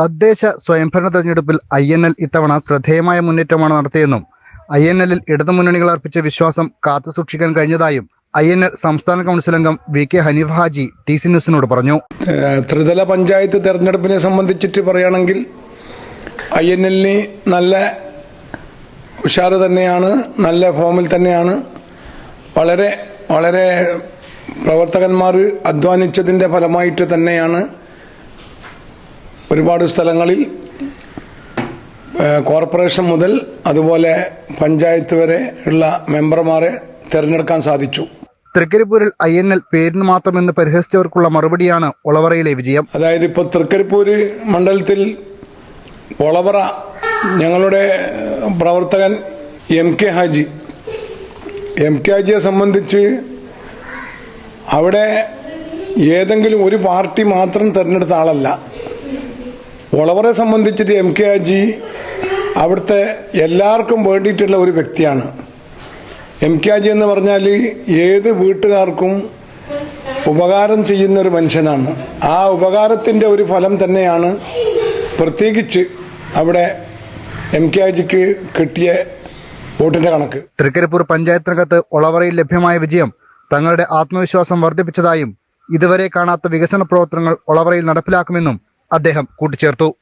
തദ്ദേശ സ്വയംഭരണ തെരഞ്ഞെടുപ്പിൽ ഐ എൻ എൽ ഇത്തവണ ശ്രദ്ധേയമായ മുന്നേറ്റമാണ് നടത്തിയെന്നും ഐ എൻ എല്ലിൽ ഇടതുമുന്നണികൾ അർപ്പിച്ച വിശ്വാസം കാത്തുസൂക്ഷിക്കാൻ കഴിഞ്ഞതായും ഐ എൻ എൽ സംസ്ഥാന കൗൺസിൽ അംഗം V K Haneef Haji T C ന്യൂസിനോട് പറഞ്ഞു. ത്രിതല പഞ്ചായത്ത് തെരഞ്ഞെടുപ്പിനെ സംബന്ധിച്ചിട്ട് പറയുകയാണെങ്കിൽ ഐ എൻ എല്ലിന് നല്ല ഉഷാറ് തന്നെയാണ് നല്ല ഫോമിൽ തന്നെയാണ്. വളരെ വളരെ പ്രവർത്തകന്മാർ അധ്വാനിച്ചതിന്റെ ഫലമായിട്ട് തന്നെയാണ് ഒരുപാട് സ്ഥലങ്ങളിൽ കോർപ്പറേഷൻ മുതൽ അതുപോലെ പഞ്ചായത്ത് വരെ ഉള്ള മെമ്പർമാരെ തിരഞ്ഞെടുക്കാൻ സാധിച്ചു. തൃക്കരിപ്പൂരിൽ ഐ എൻ എൽ പേരിന് മാത്രമെന്ന് പരിഹസിച്ചവർക്കുള്ള മറുപടിയാണ് ഒളവറയിലെ വിജയം. അതായത് ഇപ്പോൾ തൃക്കരിപ്പൂര് മണ്ഡലത്തിൽ ഒളവറ ഞങ്ങളുടെ പ്രവർത്തകൻ M K Haji. M K ഹാജിയെ സംബന്ധിച്ച് അവിടെ ഏതെങ്കിലും ഒരു പാർട്ടി മാത്രം തിരഞ്ഞെടുത്ത ആളല്ല. ഒളവറെ സംബന്ധിച്ചിട്ട് എം കെ ഹാജി അവിടുത്തെ എല്ലാവർക്കും വേണ്ടിയിട്ടുള്ള ഒരു വ്യക്തിയാണ്. എം കെ ഹാജി എന്ന് പറഞ്ഞാൽ ഏത് വീട്ടുകാർക്കും ഉപകാരം ചെയ്യുന്ന ഒരു മനുഷ്യനാണ്. ആ ഉപകാരത്തിന്റെ ഒരു ഫലം തന്നെയാണ് പ്രത്യേകിച്ച് അവിടെ എം കെ ഹാജിക്ക് കിട്ടിയ വോട്ടിന്റെ കണക്ക്. തൃക്കരിപ്പൂർ പഞ്ചായത്തിനകത്ത് ഒളവറയിൽ ലഭ്യമായ വിജയം തങ്ങളുടെ ആത്മവിശ്വാസം വർദ്ധിപ്പിച്ചതായും ഇതുവരെ കാണാത്ത വികസന പ്രവർത്തനങ്ങൾ ഒളവറയിൽ നടപ്പിലാക്കുമെന്നും അദ്ദേഹം കൂട്ടിച്ചേർത്തു.